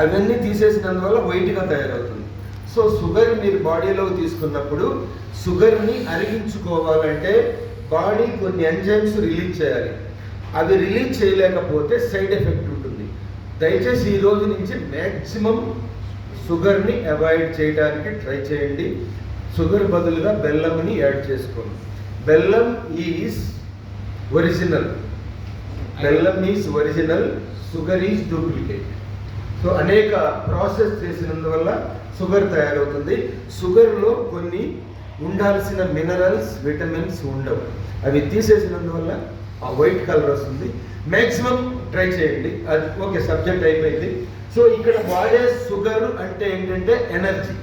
అవన్నీ తీసేసినందువల్ల వైట్గా తయారవుతుంది. సో షుగర్ మీరు బాడీలో తీసుకున్నప్పుడు షుగర్ని అరిగించుకోవాలంటే బాడీ కొన్ని ఎంజైమ్స్ రిలీజ్ చేయాలి. అవి రిలీజ్ చేయలేకపోతే సైడ్ ఎఫెక్ట్ ఉంటుంది. దయచేసి ఈ రోజు నుంచి మ్యాక్సిమం షుగర్ని అవాయిడ్ చేయడానికి ట్రై చేయండి. షుగర్ బదులుగా బెల్లంని యాడ్ చేసుకోండి. బెల్లం ఈజ్ ఒరిజినల్. బెల్లం is original sugar is duplicate so అనేక ప్రాసెస్ చేసినందువల్ల షుగర్ తయారవుతుంది. షుగర్లో కొన్ని ఉండాల్సిన మినరల్స్ విటమిన్స్ ఉండవు. అవి తీసేసినందువల్ల ఆ వైట్ కలర్ వస్తుంది. మ్యాక్సిమం ట్రై చేయండి. అది ఓకే సబ్జెక్ట్ అయిపోయింది. సో ఇక్కడ వాడే షుగర్ అంటే ఏంటంటే ఎనర్జీ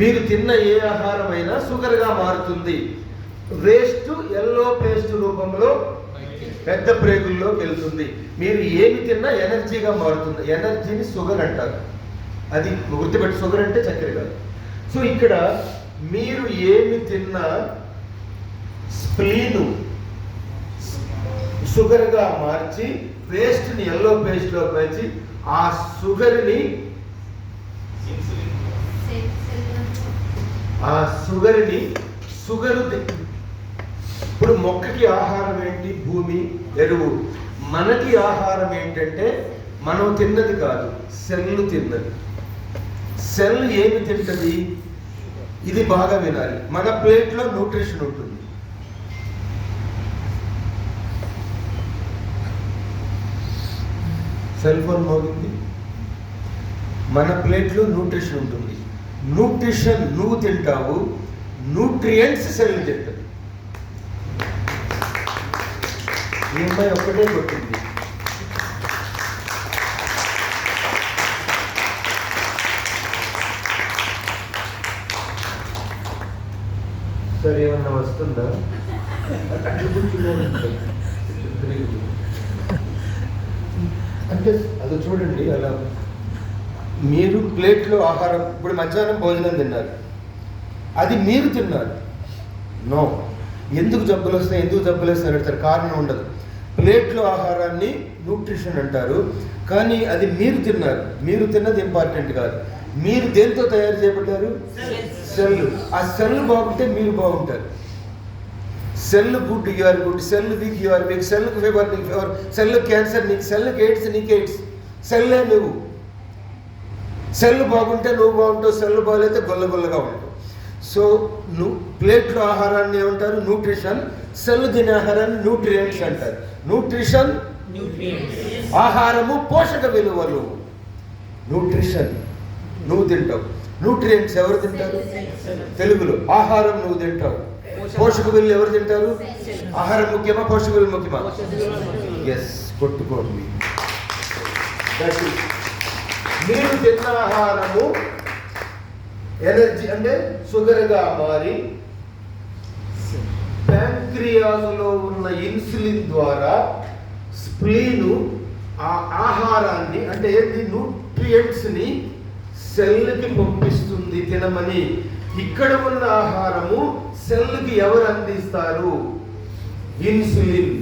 మీరు తిన్న ఏ ఆహారమైనా షుగర్గా మారుతుంది. వేస్ట్ ఎల్లో పేస్ట్ రూపంలో పెద్ద ప్రేగుల్లోకి వెళ్తుంది. మీరు ఏమి తిన్నా ఎనర్జీగా మారుతుంది. ఎనర్జీని షుగర్ అంటారు. అది గుర్తుపెట్టి. షుగర్ అంటే చక్కెర కాదు. సో ఇక్కడ మీరు ఏమి తిన్నా స్ప్లీను షుగర్గా మార్చి పేస్ట్ని ఎల్లో పేస్ట్లో పెంచి ఆ షుగర్ని ఆ షుగర్ని షుగర్ ఇప్పుడు మొక్కకి ఆహారం ఏంటి? భూమి ఎరువు. మనకి ఆహారం ఏంటంటే మనం తిన్నది కాదు సెల్ తిన్నది. సెల్ ఏమి తింటది? ఇది బాగా వినాలి. మన ప్లేట్లో న్యూట్రిషన్ ఉంటుంది. సెల్ ఫోన్ మోగింది. మన ప్లేట్లో న్యూట్రిషన్ ఉంటుంది. న్యూట్రిషన్ నువ్వు తింటావు న్యూట్రియంట్స్ సెల్ తింటావు ఈ ఒక్కటే కొట్టింది సరే ఏమన్నా వస్తుందా? అంటే అది చూడండి అలా మీరు ప్లేట్లో ఆహారం ఇప్పుడు మధ్యాహ్నం భోజనం తిన్నారు. అది మీరు తిన్నారు. నో. ఎందుకు జబ్బులు వస్తాయి ఎందుకు జబ్బులు వస్తాయి అడుగుతారు. కారణం ఉండదు. ప్లేట్లో ఆహారాన్ని న్యూట్రిషన్ అంటారు. కానీ అది మీరు తిన్నారు. మీరు తిన్నది ఇంపార్టెంట్ కాదు. మీరు దేంతో తయారు చేయబడ్డారు? సెల్ ఆ సెల్ బాగుంటే మీరు బాగుంటారు. Cell good you are good. Cell weak you are weak. Cell fever నీకు ఫీవర్ సెల్ క్యాన్సర్ నీకు సెల్ ఎయిడ్స్ నీకు ఎయిడ్స్ సెల్లే నువ్వు. సెల్ బాగుంటే నువ్వు బాగుంటావు. సెల్ బాగాలైతే గొల్ల గొల్లగా ఉంటావు. సో నువ్వు ప్లేట్లో ఆహారాన్ని ఏమంటారు? న్యూట్రిషన్. సెల్ తినే ఆహారాన్ని న్యూట్రియంట్స్ అంటారు. న్యూట్రిషన్ ఆహారము పోషక విలువలు. న్యూట్రిషన్ నువ్వు తింటావు. న్యూట్రియంట్స్ ఎవరు తింటారు? తెలుగులో. ఆహారం నువ్వు తింటావు. పోషక విలువలు ఎవరు తింటారు? ఆహారం ముఖ్యమా పోషక విలువలు ముఖ్యమా? ఎస్ కొట్టుకోండి. మీరు తిన్న ఆహారము ఎనర్జీ అంటే షుగర్గా మారి ప్యాంక్రియాస్లో ఉన్న ఇన్సులిన్ ద్వారా స్ప్లీను ఆ ఆహారాన్ని అంటే ఏంటి? న్యూట్రియంట్స్ని సెల్కి పంపిస్తుంది తినమని. ఇక్కడ ఉన్న ఆహారము సెల్కి ఎవరు అందిస్తారు? ఇన్సులిన్.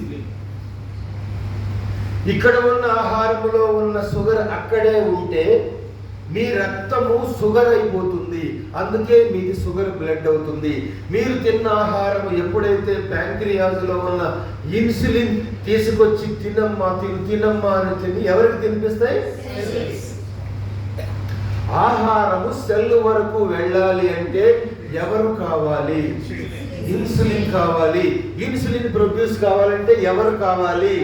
ఇక్కడ ఉన్న ఆహారములో ఉన్న షుగర్ అక్కడే ఉంటే మీ రక్తము షుగర్ అయిపోతుంది. అందుకే మీది షుగర్ బ్లడ్ అవుతుంది. మీరు తిన్న ఆహారం ఎప్పుడైతే ప్యాంక్రియాస్లో ఉన్న ఇన్సులిన్ తీసుకొచ్చి తినమ్మా తిను తినమ్మా అని తిని ఎవరికి తినిపిస్తాయి? ఆహారము సెల్ వరకు వెళ్ళాలి అంటే ఎవరు కావాలి? ఇన్సులిన్ కావాలి. ఇన్సులిన్ ప్రొడ్యూస్ కావాలంటే ఎవరు కావాలి?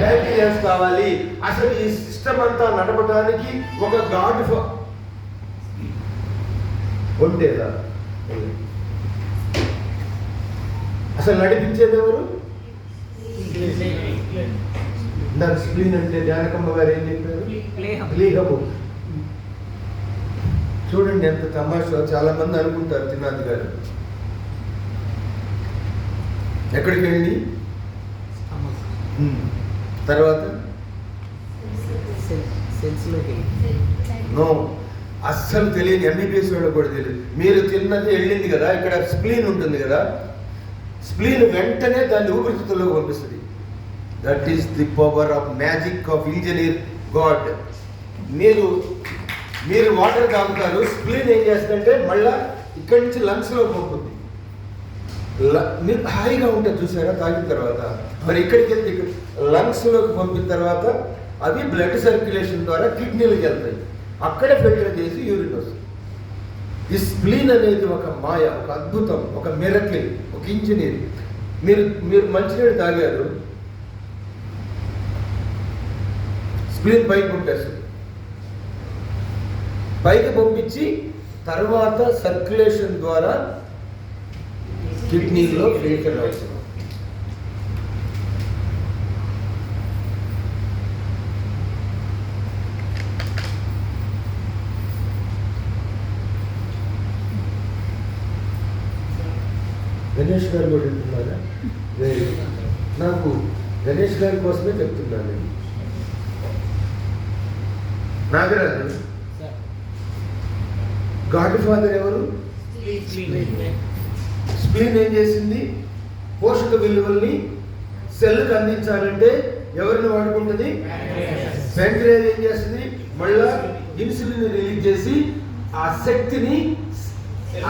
ప్యాంక్రియాస్ కావాలి. అసలు ఈ సిస్టమ్ అంతా నడపడానికి ఒక గాడ్ ఉంటేదా అసలు నడిపించేది ఎవరు? ఇందాక స్క్రీన్ అంటే జానకమ్మ గారు ఏం చెప్పారు? ప్లీహము. చూడండి ఎంత తమాషా చాలా మంది అనుకుంటారు తిన్నాది గారు. ఎక్కడికి వెళ్ళి? ఉమ్. నో. అస్సలు తెలియదు ఎంబీబీఎస్ వాళ్ళకి కూడా తెలియదు. మీరు తిన్నది వెళ్ళింది కదా ఇక్కడ స్ప్లీన్ ఉంటుంది కదా స్ప్లీన్ వెంటనే దాన్ని ఊపిరితిత్తుల్లోకి పంపిస్తుంది. That is the power of magic of engineer god మీరు మీరు వాటర్ తాగుతారు స్ప్లీన్ ఏం చేస్తుందంటే మళ్ళా ఇక్కడి నుంచి లంగ్స్లో పంపుతుంది. ల- మీరు హాయిగా ఉంటుంది చూసారా? తాగిన తర్వాత. మరి ఇక్కడికి వెళ్తే ఇక్కడ లంగ్స్లోకి పంపిన తర్వాత అవి బ్లడ్ సర్క్యులేషన్ ద్వారా కిడ్నీలకు వెళ్తాయి. అక్కడే ఫిల్టర్ చేసి యూరిన్ వస్తుంది. ఈ స్ప్లీన్ అనేది ఒక మాయ ఒక అద్భుతం ఒక మిరకిల్ ఒక ఇంజనీర్ మీరు మీరు మంచినీళ్ళు తాగారు. స్ప్లీన్ పైకి పంపేస్తుంది పైకి పంపించి తర్వాత సర్క్యులేషన్ ద్వారా కిడ్నీలో ఫిల్టర్ అవుతుంది. గణేష్ గారు కూడా వింటున్నారా. నాకు గణేష్ గారి కోసమే చెప్తున్నాను నేను. నాగరాజు గాడ్ ఫాదర్ ఎవరు? స్ప్లీన్ ఏం చేసింది? పోషక విలువల్ని సెల్కి అందించాలంటే ఎవరిని వాడుకుంటుంది? ప్యాంక్రియాస్ ఏం చేస్తుంది? మళ్ళా ఇన్సులిన్ రిలీజ్ చేసి ఆ శక్తిని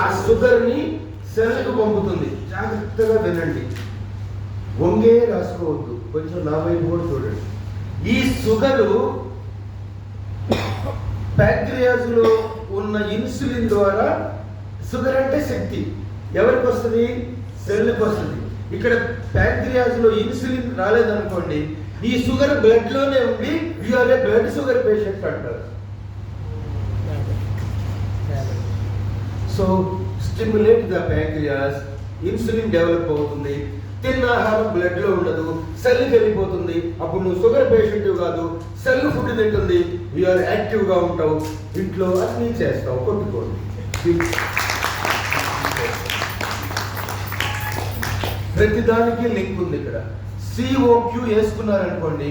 ఆ షుగర్ని సెల్కు పంపుతుంది. జాగ్రత్తగా వినండి. వంగే రాసుకోవద్దు. కొంచెం నా వైపు కూడా చూడండి. ఈ షుగరు ప్యాంక్రియాస్లో ఉన్న ఇన్సులిన్ ద్వారా షుగర్ అంటే శక్తి. ఎవరికి వస్తుంది? సెల్కి వస్తుంది. ఇక్కడ ప్యాంక్రియాస్లో ఇన్సులిన్ రాలేదనుకోండి ఈ షుగర్ బ్లడ్లోనే ఉండి you are a blood sugar patient అంటారు. So stimulate the pancreas insulin develop అవుతుంది. తిన్న ఆహారం బ్లడ్లో ఉండదు. సెల్కి వెళ్ళిపోతుంది. అప్పుడు నువ్వు షుగర్ పేషెంట్ కాదు. సెల్ ఫుడ్ తింటుంది. యూఆర్ యాక్టివ్గా ఉంటావు. ఇంట్లో అన్ని చేస్తావు. కొట్టుకోండి ప్రతిదానికి లింక్ ఉంది ఇక్కడ. సిఓక్యూ వేసుకున్నారనుకోండి.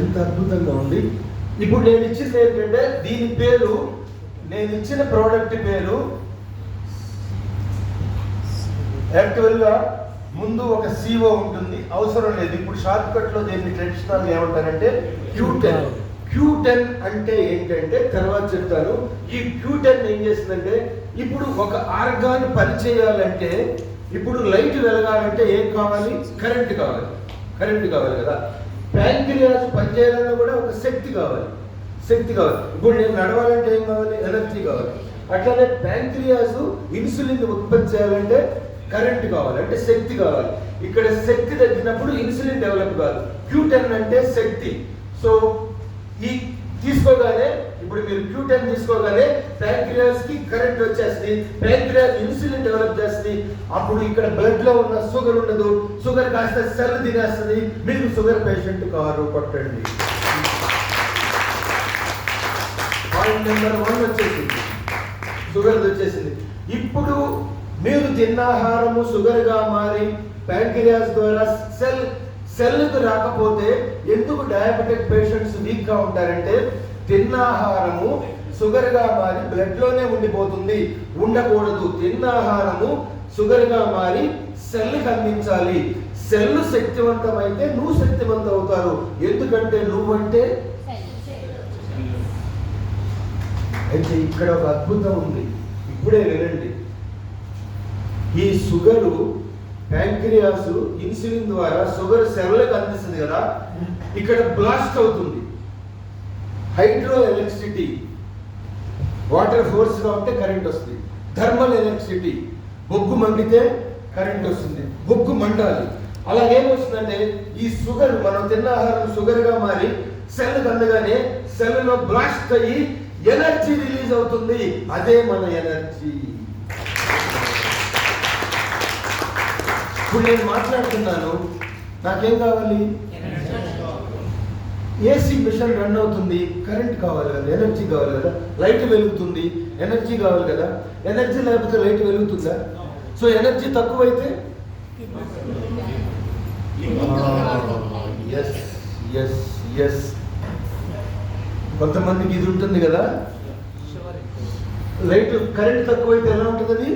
ఎంత అద్భుతంగా ఉంది. ఇప్పుడు నేను ఇచ్చింది ఏంటంటే దీని పేరు నేను ఇచ్చిన ప్రోడక్ట్ పేరు యాక్చువల్గా ముందు ఒక సిఓ ఉంటుంది. అవసరం లేదు. ఇప్పుడు షార్ట్ కట్లో దీన్ని ట్రెడిషనల్ ఏమంటారంటే క్యూ టెన్ క్యూ టెన్ అంటే ఏంటంటే తర్వాత చెప్తాను. ఈ క్యూ టెన్ ఏం చేస్తుందంటే ఇప్పుడు ఒక ఆర్గాన్ పనిచేయాలంటే ఇప్పుడు లైట్ వెలగాలంటే ఏం కావాలి? కరెంట్ కావాలి. కరెంట్ కావాలి కదా. ప్యాంక్రియాస్ పనిచేయాలన్నా కూడా ఒక శక్తి కావాలి. శక్తి కావాలి. ఇప్పుడు నేను నడవాలంటే ఏం కావాలి? ఎనర్జీ కావాలి. అట్లానే ప్యాంక్రియాస్ ఇన్సులిన్ ఉత్పత్తి చేయాలంటే కరెంట్ కావాలి అంటే శక్తి కావాలి. ఇక్కడ శక్తి తగ్గినప్పుడు ఇన్సులిన్ డెవలప్ కాదు. క్యూటెన్ అంటే శక్తి. సో ఈ తీసుకోగానే ఇప్పుడు మీరు క్యూటెన్ తీసుకోగానే ప్యాంక్రియాస్కి కరెంట్ వచ్చేస్తుంది. ప్యాంక్రియాస్ ఇన్సులిన్ డెవలప్ చేస్తుంది. అప్పుడు ఇక్కడ బ్లడ్లో ఉన్న షుగర్ ఉండదు. షుగర్ కాస్త సెల్ తినేస్తుంది. మీరు షుగర్ పేషెంట్ కారు కొట్టండి. పాయింట్ నెంబర్ వన్ వచ్చేసింది. షుగర్ వచ్చేసింది. ఇప్పుడు మీరు తిన్న ఆహారము షుగర్గా మారి ప్యాంక్రియాస్ ద్వారా సెల్ సెల్కు రాకపోతే ఎందుకు డయాబెటిక్ పేషెంట్స్ వీక్గా ఉంటారంటే తిన్న ఆహారము షుగర్గా మారి బ్లడ్లోనే ఉండిపోతుంది. ఉండకూడదు. తిన్న ఆహారము షుగర్గా మారి సెల్కి అందించాలి. సెల్ శక్తివంతమైతే నువ్వు శక్తివంతం అవుతారు ఎందుకంటే నువ్వంటే అయితే ఇక్కడ ఒక అద్భుతం ఉంది. ఇప్పుడే వినండి. ఈ షుగరు ప్యాంక్రియాస్ ఇన్సులిన్ ద్వారా షుగర్ సెల్లకు అందిస్తుంది కదా ఇక్కడ బ్లాస్ట్ అవుతుంది. హైడ్రో ఎలక్ట్రిసిటీ వాటర్ ఫోర్స్గా ఉంటే కరెంట్ వస్తుంది. థర్మల్ ఎలక్ట్రిసిటీ బొగ్గు మండితే కరెంట్ వస్తుంది. బొగ్గు మండాలి. అలా ఏమొస్తుందంటే ఈ షుగర్ మనం తిన్న ఆహారం షుగర్గా మారి సెల్ అందగానే సెల్లో బ్లాస్ట్ అయ్యి ఎనర్జీ రిలీజ్ అవుతుంది. అదే మన ఎనర్జీ. ఇప్పుడు నేను మాట్లాడుతున్నాను నాకేం కావాలి? ఏసీ మిషన్ రన్ అవుతుంది కరెంట్ కావాలి కదా ఎనర్జీ కావాలి కదా లైట్ వెలుగుతుంది ఎనర్జీ కావాలి కదా ఎనర్జీ లేకపోతే లైట్ వెలుగుతుందా? సో ఎనర్జీ తక్కువైతే? ఎస్ ఎస్ ఎస్ కొంతమందికి ఇది ఉంటుంది కదా? లైట్ కరెంట్ తక్కువైతే ఎలా ఉంటుంది? అది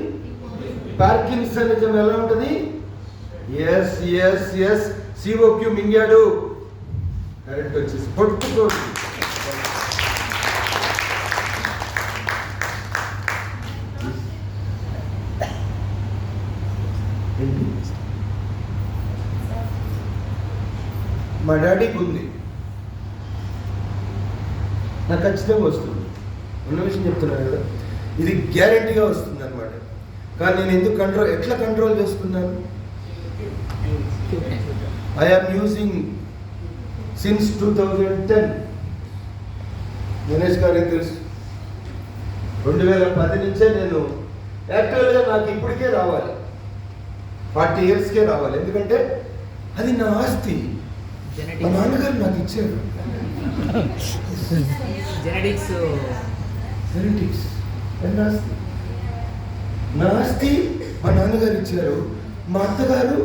పార్కిన్సనిజం ఎలా ఉంటుంది? ఎస్ ఎస్ ఎస్ సిఓక్యూ మింగాడు. కరెంట్ వచ్చేసి పట్టుకోండి మా డాడీకి ఉంది. నాకు ఖచ్చితంగా వస్తుంది. ఉన్న విషయం చెప్తున్నాను కదా. ఇది గ్యారంటీగా వస్తుంది అనమాట కానీ నేను ఎందుకు కంట్రోల్ ఎట్లా కంట్రోల్ చేసుకున్నాను? I am using since two thousand ten Ganesh గారికి తెలుసు రెండు వేల పది నుంచే నేను యాక్చువల్గా నాకు ఇప్పటికే రావాలి. ఫార్టీ ఇయర్స్కే రావాలి. ఎందుకంటే అది నా ఆస్తి. మా నాన్నగారు నాకు ఇచ్చారు. జెనెటిక్స్ జెనెటిక్స్ నా ఆస్తి. నా ఆస్తి మా నాన్నగారు ఇచ్చారు. మా అత్తగారు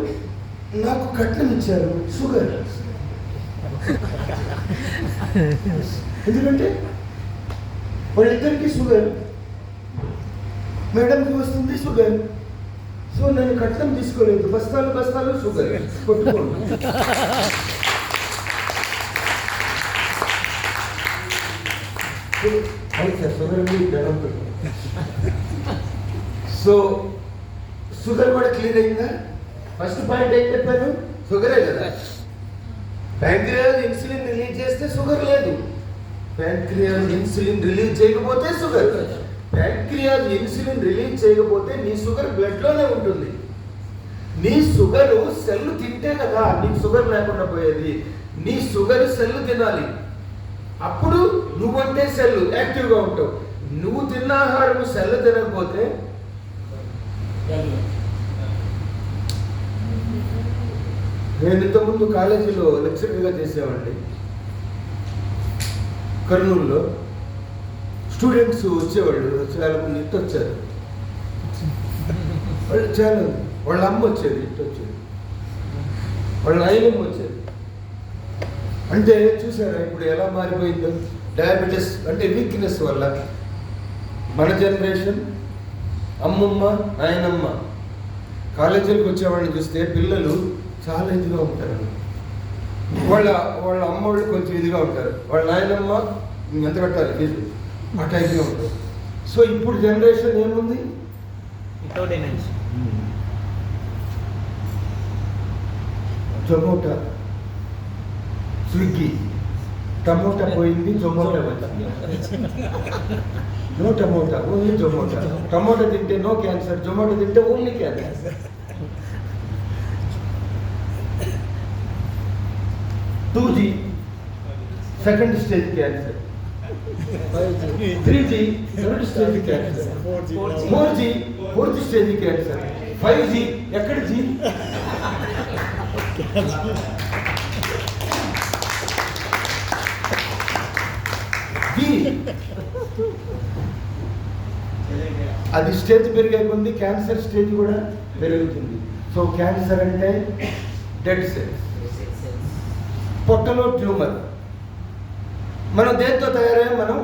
నాకు కట్నం ఇచ్చారు షుగర్. ఎందుకంటే వాళ్ళిద్దరికి షుగర్ మేడంకి వస్తుంది షుగర్. సో నేను కట్నం తీసుకోలేదు. బస్తాలు బస్తాలు షుగర్. కొట్టుకోండి. సో షుగర్ కూడా క్లియర్ అయిందా? ఫస్ట్ పాయింట్ ఏం చెప్పాను షుగరే కదా. ప్యాంక్రియాస్ ఇన్సులిన్ రిలీజ్ చేస్తే షుగర్ లేదు. ప్యాంక్రియాస్ ఇన్సులిన్ రిలీజ్ చేయకపోతే షుగర్. ప్యాంక్రియాస్ ఇన్సులిన్ రిలీజ్ చేయకపోతే నీ షుగర్ బ్లడ్లోనే ఉంటుంది. నీ షుగర్ సెల్ తింటే కదా నీకు షుగర్ లేకుండా పోయేది. నీ షుగర్ సెల్ తినాలి. అప్పుడు నువ్వంటే సెల్ యాక్టివ్గా ఉంటావు. నువ్వు తిన్న ఆహారం సెల్ తినకపోతే నేను ఇంతకుముందు కాలేజీలో లెక్చరర్గా చేసేవాడిని. కర్నూలులో స్టూడెంట్స్ వచ్చేవాళ్ళు చాలా మంది ఇటు వచ్చారు. వాళ్ళు చాలా వాళ్ళ అమ్మ వచ్చేది ఇటు వచ్చేది. వాళ్ళ నాయనమ్మ వచ్చేది. అంటే చూసారా ఇప్పుడు ఎలా మారిపోయిందో? డయాబెటీస్ అంటే వీక్నెస్ వల్ల మన జనరేషన్ అమ్మమ్మ నాయనమ్మ. కాలేజీలకు వచ్చేవాడిని చూస్తే పిల్లలు చాలా ఇదిగా ఉంటారు. వాళ్ళ వాళ్ళ అమ్మ వాళ్ళు కొంచెం ఇదిగా ఉంటారు. వాళ్ళ నాయనమ్మ ఎంత కట్టాలి ఫీజు? ఆ టైప్గా ఉంటారు. సో ఇప్పుడు జనరేషన్ ఏముంది? Energy Zomato. స్విగ్గీ. టమోటా పోయింది Zomato no tomato only Zomato. Tomato తింటే నో క్యాన్సర్ జొమాటో తింటే only cancer two G second stage cancer. Three G third stage cancer. Four G fourth stage cancer. Five G ఎక్కడ G అది stage పెరిగే కొద్ది cancer stage కూడా పెరుగుతుంది. So cancer అంటే dead cells. పొట్టలో ట్యూమర్. మనం దేంతో తయారయ్యాం మనం?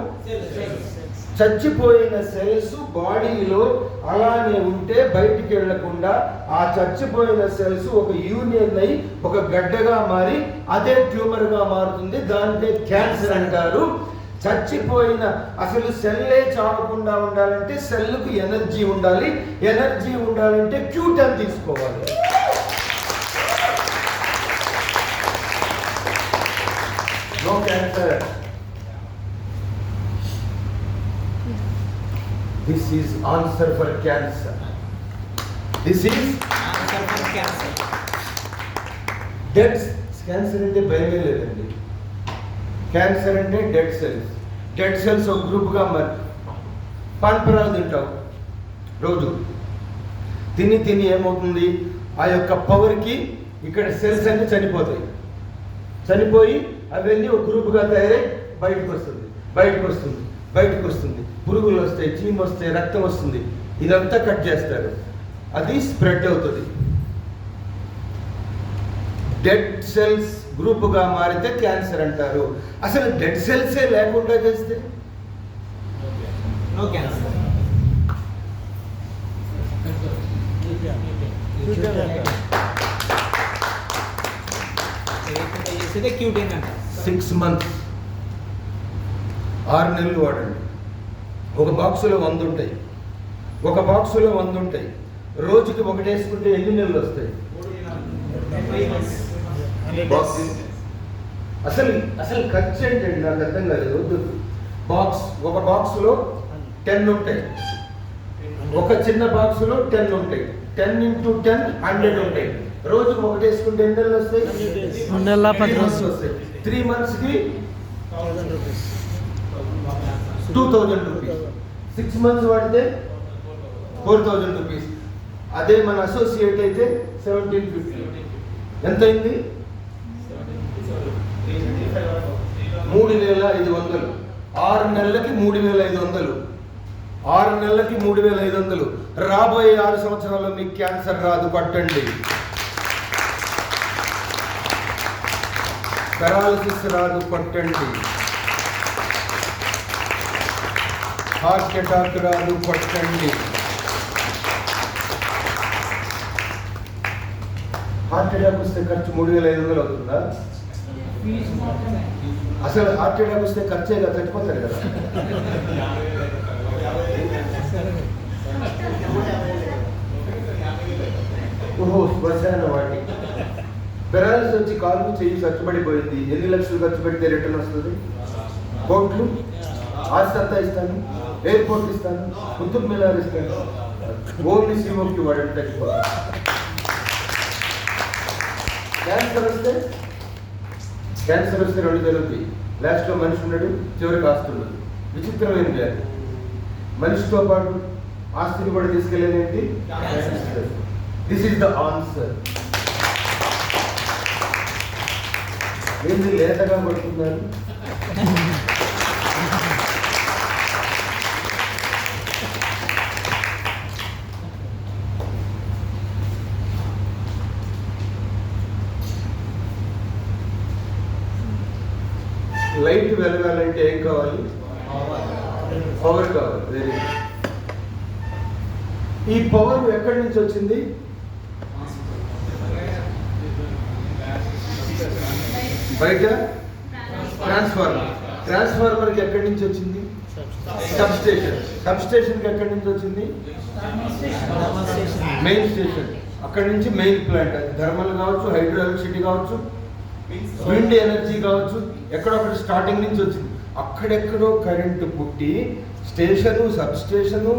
చచ్చిపోయిన సెల్స్ బాడీలో అలానే ఉంటే బయటికి వెళ్ళకుండా ఆ చచ్చిపోయిన సెల్స్ ఒక యూనియన్ అయి ఒక గడ్డగా మారి అదే ట్యూమర్గా మారుతుంది. దానికే క్యాన్సర్ అంటారు. చచ్చిపోయిన అసలు సెల్లే చావకుండా ఉండాలంటే సెల్కు ఎనర్జీ ఉండాలి. ఎనర్జీ ఉండాలంటే క్యూటన్ తీసుకోవాలి. No cancer this is answer for cancer this is cancer dead cancer అంటే భయమే లేదండి. క్యాన్సర్ అంటే డెడ్ సెల్స్ డెడ్ సెల్స్ ఒక గ్రూప్గా మరి పాన్పరాలు తింటావు రోజు. తిని తిని ఏమవుతుంది? ఆ యొక్క పవర్కి ఇక్కడ సెల్స్ అన్ని చనిపోతాయి. చనిపోయి అవన్నీ ఒక గ్రూప్గా తయారై బయటకు వస్తుంది. బయటకు వస్తుంది. బయటకు వస్తుంది. పురుగులు వస్తాయి చీమ వస్తాయి రక్తం వస్తుంది. ఇదంతా కట్ చేస్తారు. అది స్ప్రెడ్ అవుతుంది. డెడ్ సెల్స్ గ్రూపుగా మారితే క్యాన్సర్ అంటారు. అసలు డెడ్ సెల్సే లేకుండా చేస్తే? నో క్యాన్సర్ చేసేదే క్యూట్ ఏంటంట సిక్స్ మంత్స్ ఆరు నెలలు వాడండి. ఒక బాక్సులో వంద ఉంటాయి. ఒక బాక్సులో వంద ఉంటాయి. రోజుకి ఒకటి వేసుకుంటే ఎన్ని నెలలు వస్తాయి? బాక్స్ అసలు అసలు ఖర్చు ఏంటండి? నాకు అర్థం కాలేదు. వద్దు. బాక్స్ ఒక బాక్స్లో టెన్ ఉంటాయి. ఒక చిన్న బాక్స్లో టెన్ ఉంటాయి. టెన్ ఇంటూ టెన్ హండ్రెడ్ ఉంటాయి. రోజుకు ఒకటి వేసుకుంటే ఎన్ని నెలలు వస్తాయి? రెండు నెలల పది రోజులు. వస్తాయి? త్రీ మంత్స్కి two thousand rupees six months వాడితే ఫోర్ థౌజండ్ రూపీస్ అదే మన అసోసియేట్ అయితే సెవెంటీన్ ఫిఫ్టీ ఎంత అయింది? మూడు వేల ఐదు వందలు. ఆరు నెలలకి మూడు వేల ఐదు వందలు. ఆరు నెలలకి మూడు వేల ఐదు వందలు. రాబోయే ఆరు సంవత్సరాల్లో మీకు క్యాన్సర్ రాదు పట్టండి. పెరాలసిస్ రాదు పట్టండి. హార్ట్ అటాక్ రాదు పట్టండి. హార్ట్ అటాక్ వస్తే ఖర్చు మూడు వేల ఐదు వందలు అవుతుందా? అసలు హార్ట్ అటాక్ వస్తే ఖర్చే కదా చచ్చిపోతారు కదా. ఓహో శ్మశాన బ్యాలెన్స్ పెరాలిసిస్ వచ్చి కాలు చెయ్యి ఖర్చుపడిపోయింది? ఎన్ని లక్షలు ఖర్చు పెడితే రిటర్న్ వస్తుంది? కోట్లు? ఆస్తి అంతా ఇస్తాను. ఎయిర్పోర్ట్ ఇస్తాను. కుతుబ్ మిలార్ ఇస్తాను. ఓన్లీ సిఓకి వాడండి క్యాన్సర్ వస్తే? క్యాన్సర్ వస్తే రెండు జరుగుతాయి. లాస్ట్లో మనిషి ఉన్నాడు చివరికి ఆస్తి ఉండదు విచిత్రమైన వ్యాధి. మనిషితో పాటు ఆస్తిని కూడా తీసుకెళ్ళేది ఏంటి? దిస్ ఇస్ ద ఆన్సర్ ఏంది లేతగా పడుతున్నారు లైట్ వెలగాలంటే ఏం కావాలి? పవర్ కావాలి. వెరీ ఈ పవర్ ఎక్కడి నుంచి వచ్చింది? బయట? ట్రాన్స్ఫార్మర్ ట్రాన్స్ఫార్మర్కి ఎక్కడి నుంచి వచ్చింది? సబ్ స్టేషన్ సబ్ స్టేషన్కి ఎక్కడి నుంచి వచ్చింది? మెయిన్ స్టేషన్ అక్కడి నుంచి మెయిన్ ప్లాంట్ అది థర్మల్ కావచ్చు హైడ్రో ఎలక్ట్రిసిటీ కావచ్చు విండ్ ఎనర్జీ కావచ్చు ఎక్కడొక్కటి స్టార్టింగ్ నుంచి వచ్చింది. అక్కడెక్కడో కరెంటు పుట్టి స్టేషను సబ్ స్టేషను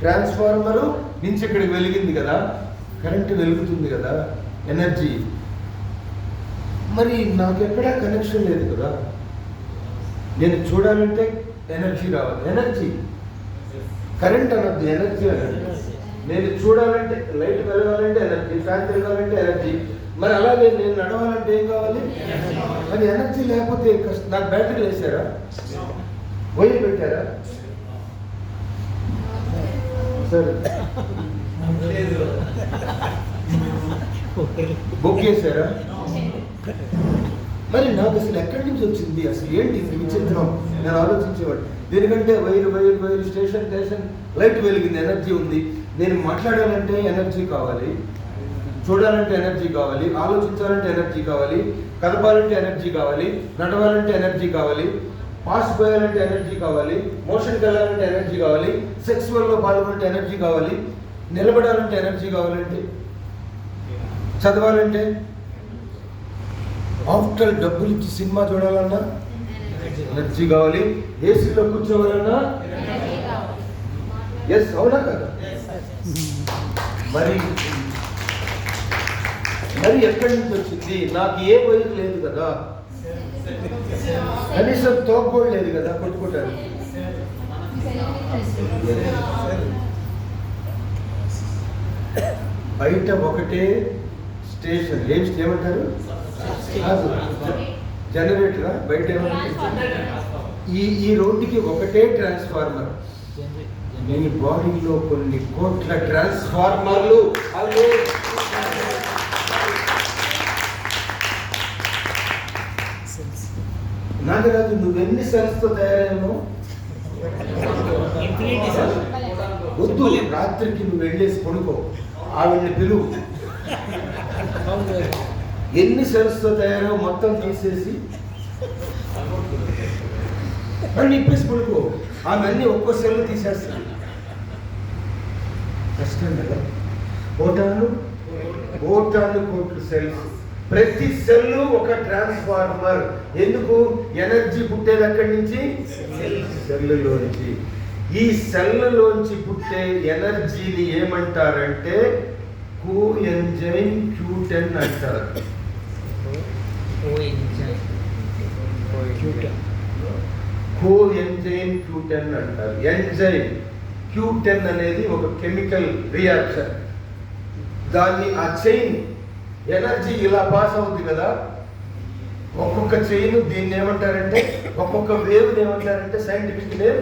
ట్రాన్స్ఫార్మరు నుంచి ఇక్కడికి వెలిగింది కదా. కరెంటు వెలుగుతుంది కదా. ఎనర్జీ మరి నాకు ఎక్కడా కనెక్షన్ లేదు కదా. నేను చూడాలంటే ఎనర్జీ రావాలి. ఎనర్జీ కరెంట్ అనొద్దు ఎనర్జీ అనండి నేను చూడాలంటే లైట్ వెలగాలంటే ఎనర్జీ ఫ్యాన్ తిరగాలంటే ఎనర్జీ మరి అలాగే నేను నడవాలంటే ఏం కావాలి? మరి ఎనర్జీ లేకపోతే నాకు బ్యాటరీ వేసారా? వైర్ పెట్టారా? సరే. బుక్ చేశారా మరి నాకు అసలు ఎక్కడి నుంచి వచ్చింది? అసలు ఏంటి ఇది విచిత్రం నేను ఆలోచించేవాడు దీనికంటే wire wire wire station station light వెలిగింది ఎనర్జీ ఉంది. నేను మాట్లాడాలంటే ఎనర్జీ కావాలి. చూడాలంటే ఎనర్జీ కావాలి. ఆలోచించాలంటే ఎనర్జీ కావాలి. కదపాలంటే ఎనర్జీ కావాలి. నడవాలంటే ఎనర్జీ కావాలి. పాస్ పోయాలంటే ఎనర్జీ కావాలి. మోషన్కి వెళ్ళాలంటే ఎనర్జీ కావాలి. సెక్స్వల్లో పాల్గొనంటే ఎనర్జీ కావాలి. నిలబడాలంటే ఎనర్జీ కావాలంటే? చదవాలంటే? ఆఫ్టర్ డబ్బులు ఇచ్చి సినిమా చూడాలన్నా? ఎనర్జీ కావాలి. ఏసీలో కూర్చోవాలన్నా? ఎస్ అవునా కదా? మరి మరి ఎక్కడి నుంచి వచ్చింది? నాకు ఏ వైర్ లేదు కదా. కనీసం తోకపోవడం లేదు కదా కొట్టుకుంటాను బయట ఒకటే స్టేషన్. ఏం ఏమంటారు జనరేటరా? బయట ఈ ఈ రోడ్డుకి ఒకటే ట్రాన్స్ఫార్మర్. నీ బాడీలో కొన్ని కోట్ల ట్రాన్స్ఫార్మర్లు. నాగరాజు నువ్వెన్ని సెల్స్తో తయారయ్యావు. వద్దు రాత్రికి నువ్వు వెళ్ళేసి కొనుక్కో ఆవిడ్ని పిలువు. ఎన్ని సెల్స్తో తయారో మొత్తం తీసేసి అని నిప్పేసి పడుకో. ఆమె అన్ని ఒక్కో సెల్ తీసేస్తాను కష్టం కదా. ఓటాను ఓటాను కోట్లు సెల్స్ ప్రతి సెల్ ఒక ట్రాన్స్ఫార్మర్ ఎందుకు? ఎనర్జీ పుట్టేది అక్కడి నుంచి? సెల్లులోంచి ఈ సెల్లులోంచి పుట్టే ఎనర్జీని ఏమంటారంటే కో ఎంజైమ్ క్యూటెన్ అంటారు Co-enzyme. కో ఎంజైమ్ క్యూటెన్ అంటారు ఎంజైమ్ క్యూటెన్ అనేది ఒక కెమికల్ రియాక్షన్ దాన్ని ఆ చైన్ ఎనర్జీ ఇలా పాస్ అవుతుంది కదా? ఒక్కొక్క చైన్ దీన్ని ఏమంటారంటే ఒక్కొక్క వేవ్ ఏమంటారంటే సైంటిఫిక్ నేమ్